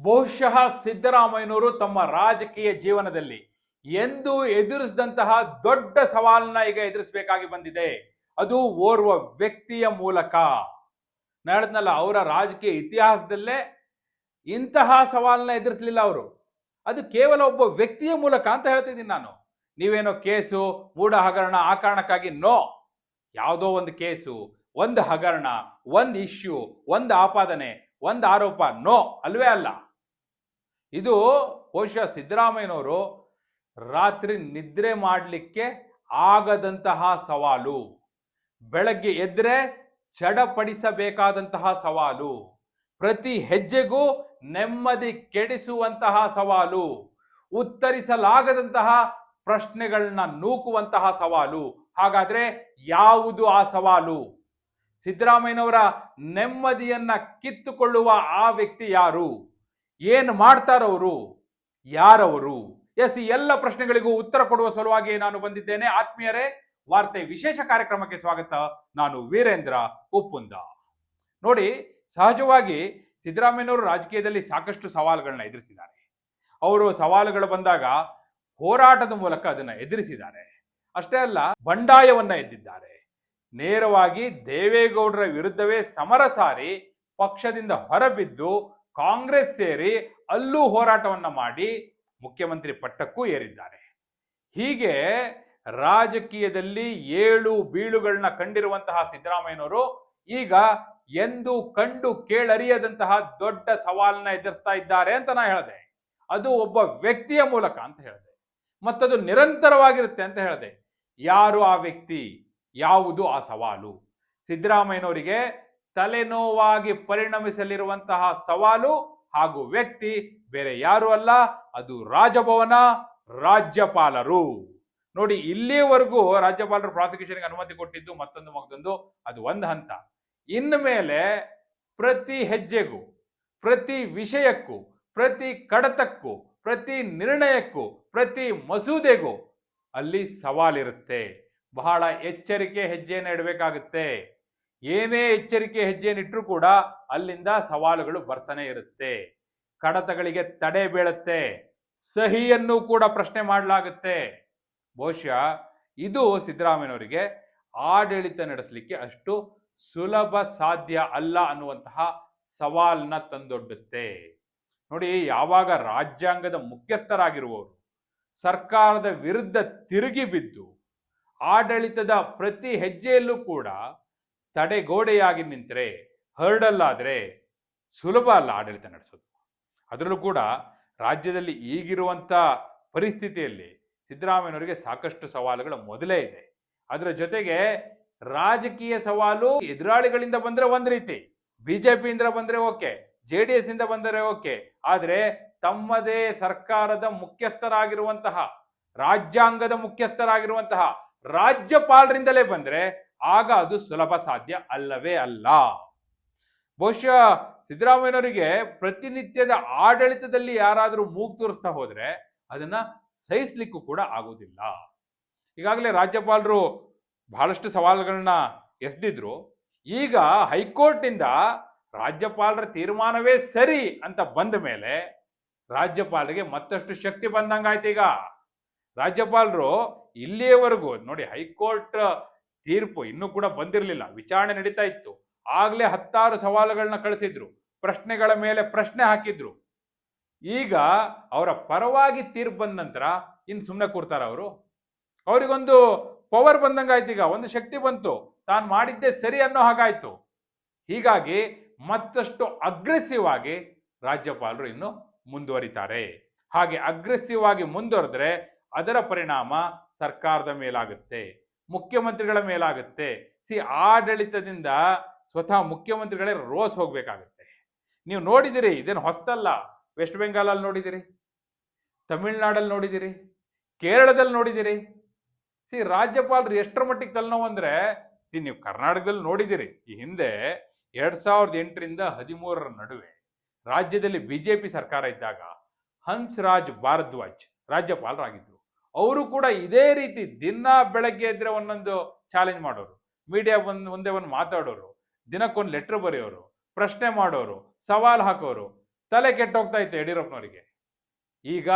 ಬಹುಶಃ ಸಿದ್ದರಾಮಯ್ಯನವರು ತಮ್ಮ ರಾಜಕೀಯ ಜೀವನದಲ್ಲಿ ಎಂದು ಎದುರಿಸಿದಂತಹ ದೊಡ್ಡ ಸವಾಲನ್ನ ಈಗ ಎದುರಿಸಬೇಕಾಗಿ ಬಂದಿದೆ. ಅದು ಓರ್ವ ವ್ಯಕ್ತಿಯ ಮೂಲಕ. ನಡೆದ್ನಲ್ಲ ಅವರ ರಾಜಕೀಯ ಇತಿಹಾಸದಲ್ಲೇ ಇಂತಹ ಸವಾಲನ್ನ ಎದುರಿಸಲಿಲ್ಲ ಅವರು. ಅದು ಕೇವಲ ಒಬ್ಬ ವ್ಯಕ್ತಿಯ ಮೂಲಕ ಅಂತ ಹೇಳ್ತಿದ್ದೀನಿ ನಾನು. ನೀವೇನೋ ಕೇಸು, ಮೂಢ ಹಗರಣ ಆ ಕಾರಣಕ್ಕಾಗಿ ನೋ. ಯಾವುದೋ ಒಂದು ಕೇಸು, ಒಂದು ಹಗರಣ, ಒಂದು ಇಶ್ಯೂ, ಒಂದು ಆಪಾದನೆ ಒಂದು ಆರೋಪ, ನೋ, ಅಲ್ವೇ ಅಲ್ಲ. ಇದು ಬಹುಶಃ ಸಿದ್ದರಾಮಯ್ಯನವರು ರಾತ್ರಿ ನಿದ್ರೆ ಮಾಡಲಿಕ್ಕೆ ಆಗದಂತಹ ಸವಾಲು. ಬೆಳಗ್ಗೆ ಎದ್ರೆ ಚಡಪಡಿಸಬೇಕಾದಂತಹ ಸವಾಲು. ಪ್ರತಿ ಹೆಜ್ಜೆಗೂ ನೆಮ್ಮದಿ ಕೆಡಿಸುವಂತಹ ಸವಾಲು. ಉತ್ತರಿಸಲಾಗದಂತಹ ಪ್ರಶ್ನೆಗಳನ್ನ ನೂಕುವಂತಹ ಸವಾಲು. ಹಾಗಾದ್ರೆ ಯಾವುದು ಆ ಸವಾಲು? ಸಿದ್ದರಾಮಯ್ಯನವರ ನೆಮ್ಮದಿಯನ್ನ ಕಿತ್ತುಕೊಳ್ಳುವ ಆ ವ್ಯಕ್ತಿ ಯಾರು? ಏನು ಮಾಡ್ತಾರವರು ಯಾರವರು? ಎಸ್ ಎಲ್ಲ ಪ್ರಶ್ನೆಗಳಿಗೂ ಉತ್ತರ ಕೊಡುವ ಸಲುವಾಗಿ ನಾನು ಬಂದಿದ್ದೇನೆ. ಆತ್ಮೀಯರೇ, ವಾರ್ತೆ ವಿಶೇಷ ಕಾರ್ಯಕ್ರಮಕ್ಕೆ ಸ್ವಾಗತ. ನಾನು ವೀರೇಂದ್ರ ಉಪ್ಪುಂದ ನೋಡಿ, ಸಹಜವಾಗಿ ಸಿದ್ದರಾಮಯ್ಯನವರು ರಾಜಕೀಯದಲ್ಲಿ ಸಾಕಷ್ಟು ಸವಾಲುಗಳನ್ನ ಎದುರಿಸಿದ್ದಾರೆ. ಅವರು ಸವಾಲುಗಳು ಬಂದಾಗ ಹೋರಾಟದ ಮೂಲಕ ಅದನ್ನ ಎದುರಿಸಿದ್ದಾರೆ. ಅಷ್ಟೇ ಅಲ್ಲ, ಬಂಡಾಯವನ್ನ ಎದ್ದಿದ್ದಾರೆ. ನೇರವಾಗಿ ದೇವೇಗೌಡರ ವಿರುದ್ಧವೇ ಸಮರ ಸಾರಿ ಪಕ್ಷದಿಂದ ಹೊರಬಿದ್ದು ಕಾಂಗ್ರೆಸ್ ಸೇರಿ ಅಲ್ಲೂ ಹೋರಾಟವನ್ನು ಮಾಡಿ ಮುಖ್ಯಮಂತ್ರಿ ಪಟ್ಟಕ್ಕೂ ಏರಿದ್ದಾರೆ. ಹೀಗೆ ರಾಜಕೀಯದಲ್ಲಿ ಏಳು ಬೀಳುಗಳನ್ನ ಕಂಡಿರುವಂತಹ ಸಿದ್ದರಾಮಯ್ಯನವರು ಈಗ ಎಂದು ಕಂಡು ಕೇಳರಿಯದಂತಹ ದೊಡ್ಡ ಸವಾಲನ್ನ ಎದುರ್ತಾ ಇದ್ದಾರೆ ಅಂತ ನಾ ಹೇಳಿದೆ. ಅದು ಒಬ್ಬ ವ್ಯಕ್ತಿಯ ಮೂಲಕ ಅಂತ ಹೇಳಿದೆ. ಮತ್ತದು ನಿರಂತರವಾಗಿರುತ್ತೆ ಅಂತ ಹೇಳಿದೆ. ಯಾರು ಆ ವ್ಯಕ್ತಿ? ಯಾವುದು ಆ ಸವಾಲು? ಸಿದ್ದರಾಮಯ್ಯನವರಿಗೆ ತಲೆನೋವಾಗಿ ಪರಿಣಮಿಸಲಿರುವಂತಹ ಸವಾಲು ಹಾಗೂ ವ್ಯಕ್ತಿ ಬೇರೆ ಯಾರು ಅಲ್ಲ, ಅದು ರಾಜಭವನ ರಾಜ್ಯಪಾಲರು. ನೋಡಿ ಇಲ್ಲಿಯವರೆಗೂ ರಾಜ್ಯಪಾಲರು ಪ್ರಾಸಿಕ್ಯೂಷನ್ಗೆ ಅನುಮತಿ ಕೊಟ್ಟಿದ್ದು ಮತ್ತೊಂದು ಮಗದೊಂದು, ಅದು ಒಂದು ಹಂತ. ಇನ್ನು ಮೇಲೆ ಪ್ರತಿ ಹೆಜ್ಜೆಗೂ, ಪ್ರತಿ ವಿಷಯಕ್ಕೂ, ಪ್ರತಿ ಕಡತಕ್ಕೂ, ಪ್ರತಿ ನಿರ್ಣಯಕ್ಕೂ, ಪ್ರತಿ ಮಸೂದೆಗೂ ಅಲ್ಲಿ ಸವಾಲಿರುತ್ತೆ. ಬಹಳ ಎಚ್ಚರಿಕೆ ಹೆಜ್ಜೆಯನ್ನು ಇಡಬೇಕಾಗುತ್ತೆ ಏನೇ ಎಚ್ಚರಿಕೆ ಹೆಜ್ಜೆಯನ್ನು ಇಟ್ಟರೂ ಕೂಡ ಅಲ್ಲಿಂದ ಸವಾಲುಗಳು ಬರ್ತಾನೆ ಇರುತ್ತೆ. ಕಡತಗಳಿಗೆ ತಡೆ ಬೀಳುತ್ತೆ. ಸಹಿಯನ್ನು ಕೂಡ ಪ್ರಶ್ನೆ ಮಾಡಲಾಗುತ್ತೆ. ಬಹುಶಃ ಇದು ಸಿದ್ದರಾಮಯ್ಯನವರಿಗೆ ಆಡಳಿತ ನಡೆಸಲಿಕ್ಕೆ ಅಷ್ಟು ಸುಲಭ ಸಾಧ್ಯ ಅಲ್ಲ ಅನ್ನುವಂತಹ ಸವಾಲನ್ನ ತಂದೊಡ್ಡುತ್ತೆ. ನೋಡಿ, ಯಾವಾಗ ರಾಜ್ಯಾಂಗದ ಮುಖ್ಯಸ್ಥರಾಗಿರುವವರು, ಸರ್ಕಾರದ ವಿರುದ್ಧ ತಿರುಗಿ ಬಿದ್ದು ಆಡಳಿತದ ಪ್ರತಿ ಹೆಜ್ಜೆಯಲ್ಲೂ ಕೂಡ ತಡೆಗೋಡೆಯಾಗಿ ನಿಂತರೆ ಹರ್ಡಲ್ ಆದ್ರೆ ಸುಲಭ ಅಲ್ಲ ಆಡಳಿತ ನಡೆಸೋದು. ಅದರಲ್ಲೂ ಕೂಡ ರಾಜ್ಯದಲ್ಲಿ ಈಗಿರುವಂಥ ಪರಿಸ್ಥಿತಿಯಲ್ಲಿ ಸಿದ್ದರಾಮಯ್ಯನವರಿಗೆ ಸಾಕಷ್ಟು ಸವಾಲುಗಳು ಮೊದಲೇ ಇದೆ. ಅದರ ಜೊತೆಗೆ ರಾಜಕೀಯ ಸವಾಲು ಎದುರಾಳಿಗಳಿಂದ ಬಂದರೆ ಒಂದು ರೀತಿ, ಬಿಜೆಪಿಯಿಂದ ಬಂದರೆ ಓಕೆ, ಜೆ ಡಿ ಎಸ್ ಇಂದ ಬಂದರೆ ಓಕೆ, ಆದರೆ ತಮ್ಮದೇ ಸರ್ಕಾರದ ಮುಖ್ಯಸ್ಥರಾಗಿರುವಂತಹ, ರಾಜ್ಯಾಂಗದ ಮುಖ್ಯಸ್ಥರಾಗಿರುವಂತಹ ರಾಜ್ಯಪಾಲರಿಂದಲೇ ಬಂದ್ರೆ ಆಗ ಅದು ಸುಲಭ ಸಾಧ್ಯ ಅಲ್ಲವೇ ಅಲ್ಲ. ಬಹುಶಃ ಸಿದ್ದರಾಮಯ್ಯನವರಿಗೆ ಪ್ರತಿನಿತ್ಯದ ಆಡಳಿತದಲ್ಲಿ ಯಾರಾದರೂ ಮೂಗು ತೋರಿಸ್ತಾ ಹೋದ್ರೆ ಅದನ್ನ ಸಹಿಸ್ಲಿಕ್ಕೂ ಕೂಡ ಆಗೋದಿಲ್ಲ. ಈಗಾಗಲೇ ರಾಜ್ಯಪಾಲರು ಬಹಳಷ್ಟು ಸವಾಲುಗಳನ್ನ ಎಸ್ದಿದ್ರು. ಈಗ ಹೈಕೋರ್ಟ್ನಿಂದ ರಾಜ್ಯಪಾಲರ ತೀರ್ಮಾನವೇ ಸರಿ ಅಂತ ಬಂದ ಮೇಲೆ ರಾಜ್ಯಪಾಲರಿಗೆ ಮತ್ತಷ್ಟು ಶಕ್ತಿ ಬಂದಂಗಾಯ್ತು ಈಗ. ರಾಜ್ಯಪಾಲರು ಇಲ್ಲಿಯವರೆಗೂ ನೋಡಿ ಹೈಕೋರ್ಟ್ ತೀರ್ಪು ಇನ್ನೂ ಕೂಡ ಬಂದಿರಲಿಲ್ಲ. ವಿಚಾರಣೆ ನಡೀತಾ ಇತ್ತು. ಆಗ್ಲೇ ಹತ್ತಾರು ಸವಾಲುಗಳನ್ನ ಕಳಿಸಿದ್ರು. ಪ್ರಶ್ನೆಗಳ ಮೇಲೆ ಪ್ರಶ್ನೆ ಹಾಕಿದ್ರು. ಈಗ ಅವರ ಪರವಾಗಿ ತೀರ್ಪು ಬಂದ ನಂತರ ಇನ್ನು ಸುಮ್ಮನೆ ಕೂರ್ತಾರ ಅವರು? ಅವರಿಗೊಂದು ಪವರ್ ಬಂದಂಗಾಯ್ತು ಈಗ. ಒಂದು ಶಕ್ತಿ ಬಂತು. ತಾನು ಮಾಡಿದ್ದೆ ಸರಿ ಅನ್ನೋ ಹಾಗಾಯ್ತು. ಹೀಗಾಗಿ ಮತ್ತಷ್ಟು ಅಗ್ರೆಸಿವ್ ಆಗಿ ರಾಜ್ಯಪಾಲರು ಇನ್ನು ಮುಂದುವರಿತಾರೆ. ಹಾಗೆ ಅಗ್ರೆಸಿವ್ ಆಗಿ ಮುಂದುವರೆದ್ರೆ ಅದರ ಪರಿಣಾಮ ಸರ್ಕಾರದ ಮೇಲಾಗುತ್ತೆ, ಮುಖ್ಯಮಂತ್ರಿಗಳ ಮೇಲಾಗುತ್ತೆ. ಸಿ, ಆಡಳಿತದಿಂದ ಸ್ವತಃ ಮುಖ್ಯಮಂತ್ರಿಗಳೇ ರೋಸ್ ಹೋಗ್ಬೇಕಾಗುತ್ತೆ. ನೀವು ನೋಡಿದಿರಿ, ಇದೇನು ಹೊಸ್ತಲ್ಲ. ವೆಸ್ಟ್ ಬೆಂಗಾಲಲ್ಲಿ ನೋಡಿದಿರಿ, ತಮಿಳ್ನಾಡಲ್ಲಿ ನೋಡಿದಿರಿ, ಕೇರಳದಲ್ಲಿ ನೋಡಿದಿರಿ. ಸಿ ರಾಜ್ಯಪಾಲರು ಎಷ್ಟರ ಮಟ್ಟಿಗೆ ತಲೆನೋವು ಅಂದ್ರೆ, ಸಿ, ನೀವು ಕರ್ನಾಟಕದಲ್ಲಿ ನೋಡಿದಿರಿ. ಈ ಹಿಂದೆ ಎರಡ್ ಸಾವಿರದ ಎಂಟರಿಂದ ಹದಿಮೂರರ ನಡುವೆ ರಾಜ್ಯದಲ್ಲಿ ಬಿಜೆಪಿ ಸರ್ಕಾರ ಇದ್ದಾಗ ಹನ್ಸ್ರಾಜ್ ಭಾರದ್ವಾಜ್ ರಾಜ್ಯಪಾಲರಾಗಿದ್ರು ಅವರು ಕೂಡ ಇದೇ ರೀತಿ ದಿನ ಬೆಳಗ್ಗೆ ಇದ್ರೆ ಒಂದೊಂದು ಚಾಲೆಂಜ್ ಮಾಡೋರು. ಮೀಡಿಯಾ ಬಂದು ಮುಂದೆ ಒಂದು ಮಾತಾಡೋರು. ದಿನಕ್ಕೊಂದು ಲೆಟರ್ ಬರೆಯೋರು. ಪ್ರಶ್ನೆ ಮಾಡೋರು. ಸವಾಲ್ ಹಾಕೋರು. ತಲೆ ಕೆಟ್ಟೋಗ್ತಾ ಇತ್ತು ಯಡಿಯೂರಪ್ಪನವರಿಗೆ. ಈಗ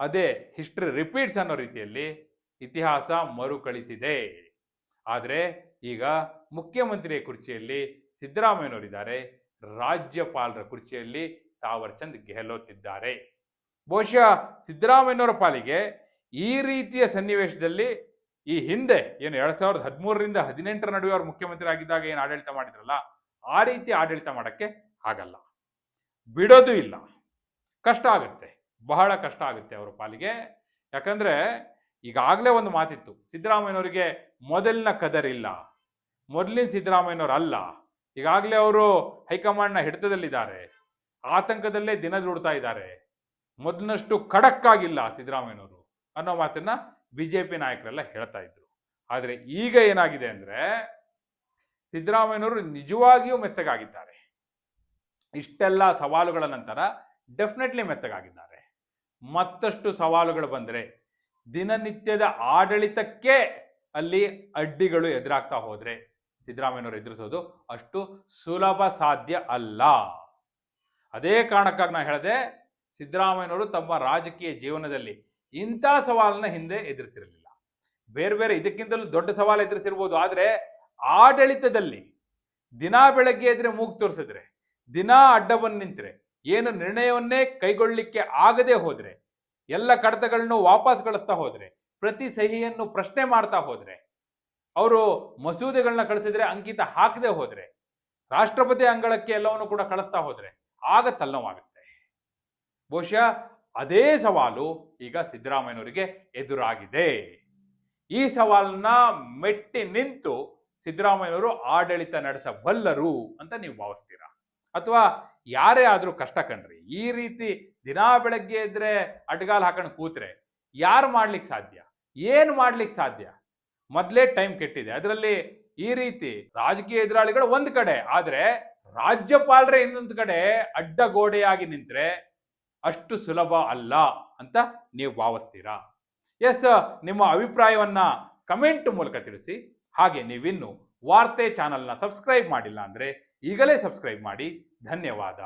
ಅದೇ ಹಿಸ್ಟ್ರಿ ರಿಪೀಟ್ಸ್ ಅನ್ನೋ ರೀತಿಯಲ್ಲಿ ಇತಿಹಾಸ ಮರುಕಳಿಸಿದೆ. ಆದರೆ ಈಗ ಮುಖ್ಯಮಂತ್ರಿಯ ಕುರ್ಚಿಯಲ್ಲಿ ಸಿದ್ದರಾಮಯ್ಯನವರಿದ್ದಾರೆ. ರಾಜ್ಯಪಾಲರ ಕುರ್ಚಿಯಲ್ಲಿ ತಾವರ್ಚಂದ್ ಗೆಹ್ಲೋತ್ ಇದ್ದಾರೆ ಬಹುಶಃ ಸಿದ್ದರಾಮಯ್ಯನವರ ಪಾಲಿಗೆ ಈ ರೀತಿಯ ಸನ್ನಿವೇಶದಲ್ಲಿ ಈ ಹಿಂದೆ ಏನು ಎರಡ್ ಸಾವಿರದ ಹದಿಮೂರರಿಂದ ಹದಿನೆಂಟರ ನಡುವೆ ಅವರು ಮುಖ್ಯಮಂತ್ರಿ ಆಗಿದ್ದಾಗ ಏನು ಆಡಳಿತ ಮಾಡಿದ್ರಲ್ಲ, ಆ ರೀತಿ ಆಡಳಿತ ಮಾಡಕ್ಕೆ ಆಗಲ್ಲ. ಬಿಡೋದು ಇಲ್ಲ. ಕಷ್ಟ ಆಗುತ್ತೆ. ಬಹಳ ಕಷ್ಟ ಆಗುತ್ತೆ ಅವರ ಪಾಲಿಗೆ. ಯಾಕಂದ್ರೆ ಈಗಾಗಲೇ ಒಂದು ಮಾತಿತ್ತು, ಸಿದ್ದರಾಮಯ್ಯನವರಿಗೆ ಮೊದಲಿನ ಕದರಿಲ್ಲ ಮೊದಲಿನ ಸಿದ್ದರಾಮಯ್ಯನವರು ಅಲ್ಲ. ಈಗಾಗಲೇ ಅವರು ಹೈಕಮಾಂಡ್ನ ಹಿಡಿತದಲ್ಲಿದ್ದಾರೆ. ಆತಂಕದಲ್ಲೇ ದಿನ ದುಡ್ತಾ ಇದ್ದಾರೆ. ಮೊದಲಿನಷ್ಟು ಖಡಕ್ ಆಗಿಲ್ಲ ಸಿದ್ದರಾಮಯ್ಯನವರು. ಅನ್ನೋ ಮಾತನ್ನ ಬಿಜೆಪಿ ನಾಯಕರೆಲ್ಲ ಹೇಳ್ತಾ ಇದ್ರು. ಆದರೆ ಈಗ ಏನಾಗಿದೆ ಅಂದ್ರೆ ಸಿದ್ದರಾಮಯ್ಯನವರು ನಿಜವಾಗಿಯೂ ಮೆತ್ತಗಾಗಿದ್ದಾರೆ. ಇಷ್ಟೆಲ್ಲ ಸವಾಲುಗಳ ನಂತರ ಡೆಫಿನೆಟ್ಲಿ ಮೆತ್ತಗಾಗಿದ್ದಾರೆ. ಮತ್ತಷ್ಟು ಸವಾಲುಗಳು ಬಂದರೆ ದಿನನಿತ್ಯದ ಆಡಳಿತಕ್ಕೆ ಅಲ್ಲಿ ಅಡ್ಡಿಗಳು ಎದುರಾಗ್ತಾ ಹೋದರೆ ಸಿದ್ದರಾಮಯ್ಯನವರು ಎದುರಿಸೋದು ಅಷ್ಟು ಸುಲಭ ಸಾಧ್ಯ ಅಲ್ಲ. ಅದೇ ಕಾರಣಕ್ಕಾಗಿ ನಾನು ಹೇಳಿದೆ ಸಿದ್ದರಾಮಯ್ಯನವರು ತಮ್ಮ ರಾಜಕೀಯ ಜೀವನದಲ್ಲಿ ಇಂಥ ಸವಾಲನ್ನ ಹಿಂದೆ ಎದುರಿಸಿರಲಿಲ್ಲ. ಬೇರೆ ಬೇರೆ ಇದಕ್ಕಿಂತಲೂ ದೊಡ್ಡ ಸವಾಲು ಎದುರಿಸಿರ್ಬೋದು. ಆದರೆ ಆಡಳಿತದಲ್ಲಿ ದಿನ ಬೆಳಗ್ಗೆ ಎದ್ರೆ ಮೂಗು ತೋರಿಸಿದ್ರೆ, ದಿನ ಅಡ್ಡವನ್ನು ನಿಂತರೆ, ಏನು ನಿರ್ಣಯವನ್ನೇ ಕೈಗೊಳ್ಳಲಿಕ್ಕೆ ಆಗದೆ ಹೋದ್ರೆ, ಎಲ್ಲ ಕಡತಗಳನ್ನು ವಾಪಸ್ ಕಳಿಸ್ತಾ ಹೋದ್ರೆ, ಪ್ರತಿ ಸಹಿಯನ್ನು ಪ್ರಶ್ನೆ ಮಾಡ್ತಾ ಹೋದ್ರೆ, ಅವರು ಮಸೂದೆಗಳನ್ನ ಕಳಿಸಿದ್ರೆ ಅಂಕಿತ ಹಾಕದೆ ಹೋದ್ರೆ, ರಾಷ್ಟ್ರಪತಿ ಅಂಗಳಕ್ಕೆ ಎಲ್ಲವನ್ನು ಕೂಡ ಕಳಿಸ್ತಾ ಹೋದ್ರೆ, ಆಗ ತಲ್ಲವಾಗುತ್ತೆ. ಬಹುಶಃ ಅದೇ ಸವಾಲು ಈಗ ಸಿದ್ದರಾಮಯ್ಯನವರಿಗೆ ಎದುರಾಗಿದೆ. ಈ ಸವಾಲನ್ನ ಮೆಟ್ಟಿ ನಿಂತು ಸಿದ್ದರಾಮಯ್ಯನವರು ಆಡಳಿತ ನಡೆಸಬಲ್ಲರು ಅಂತ ನೀವು ಭಾವಿಸ್ತೀರಾ? ಅಥವಾ ಯಾರೇ ಆದರೂ ಕಷ್ಟ ಕಣ್ರಿ ಈ ರೀತಿ ದಿನಾ ಬೆಳಗ್ಗೆ ಇದ್ರೆ ಅಡ್ಗಾಲ್ ಹಾಕೊಂಡು ಕೂತ್ರೆ ಯಾರು ಮಾಡ್ಲಿಕ್ಕೆ ಸಾಧ್ಯ? ಏನು ಮಾಡ್ಲಿಕ್ಕೆ ಸಾಧ್ಯ? ಮೊದಲೇ ಟೈಮ್ ಕೆಟ್ಟಿದೆ. ಅದರಲ್ಲಿ ಈ ರೀತಿ ರಾಜಕೀಯ ಎದುರಾಳಿಗಳು ಒಂದು ಕಡೆ, ಆದರೆ ರಾಜ್ಯಪಾಲರೇ ಇನ್ನೊಂದು ಕಡೆ ಅಡ್ಡಗೋಡೆಯಾಗಿ ನಿಂತ್ರೆ ಅಷ್ಟು ಸುಲಭ ಅಲ್ಲ ಅಂತ ನೀವು ಭಾವಿಸ್ತೀರಾ? ಎಸ್ ನಿಮ್ಮ ಅಭಿಪ್ರಾಯವನ್ನು ಕಮೆಂಟ್ ಮೂಲಕ ತಿಳಿಸಿ. ಹಾಗೆ ನೀವಿನ್ನು ವಾರ್ತೆ ಚಾನಲ್ನ ಸಬ್ಸ್ಕ್ರೈಬ್ ಮಾಡಿಲ್ಲ ಅಂದರೆ ಈಗಲೇ ಸಬ್ಸ್ಕ್ರೈಬ್ ಮಾಡಿ. ಧನ್ಯವಾದ.